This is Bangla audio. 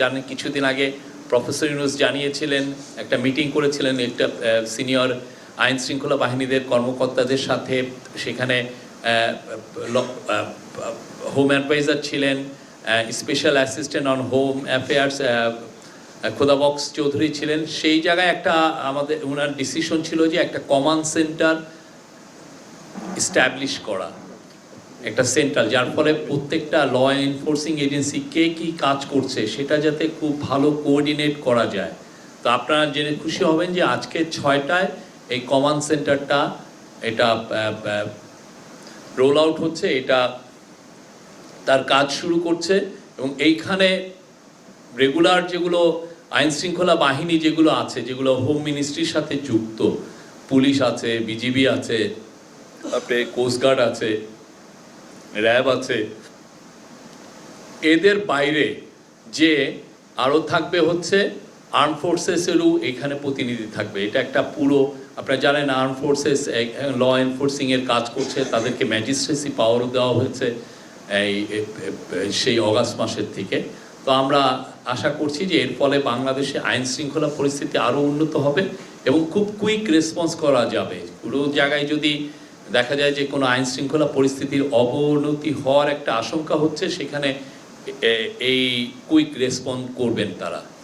জানেন কিছুদিন আগে প্রফেসর ইউনুস জানিয়েছিলেন, একটা মিটিং করেছিলেন একটা সিনিয়র আইন শৃঙ্খলা বাহিনীদের কর্মকর্তাদের সাথে। সেখানে হোম অ্যাডভাইজার ছিলেন special assistant on home affairs Khodabux Chowdhury ছিলেন। সেই জায়গায় একটা আমাদের ওনার ডিসিশন ছিল যে একটা কমান সেন্টার স্ট্যাবলিশ করা। একটা সেন্ট্রাল, যার ফলে প্রত্যেকটা ল এনফোর্সিং এজেন্সি কে কী কাজ করছে সেটা যাতে খুব ভালো কোঅর্ডিনেট করা যায়। তো আপনারা জেনে খুশি হবেন যে আজকে ছয়টায় এই কমান সেন্টারটা এটা রোল আউট হচ্ছে, এটা তার কাজ শুরু করছে এবং এইখানে রেগুলার যেগুলো আইন শৃঙ্খলা বাহিনী যেগুলো আছে, যেগুলো হোম মিনিস্ট্রির সাথে যুক্ত, পুলিশ আছে বিজিবি আছে, তারপরে কোস্টগার্ড আছে র্যাব আছে। এদের বাইরে যে আরও থাকবে হচ্ছে আর্ম ফোর্সেসেরও এখানে প্রতিনিধি থাকবে। এটা একটা পুরো, আপনারা জানেন আর্ম ফোর্সেস ল এনফোর্সিংয়ের কাজ করছে, তাদেরকে ম্যাজিস্ট্রেসি পাওয়ারও দেওয়া হয়েছে এই সেই অগাস্ট মাসের থেকে। তো আমরা আশা করছি যে এর ফলে বাংলাদেশে আইন শৃঙ্খলা পরিস্থিতি আরও উন্নত হবে এবং খুব কুইক রেসপন্স করা যাবে। পুরো জায়গায় যদি দেখা যায় যে কোনো আইন শৃঙ্খলা পরিস্থিতির অবনতি হওয়ার একটা আশঙ্কা হচ্ছে, সেখানে এই কুইক রেসপন্ড করবেন তারা।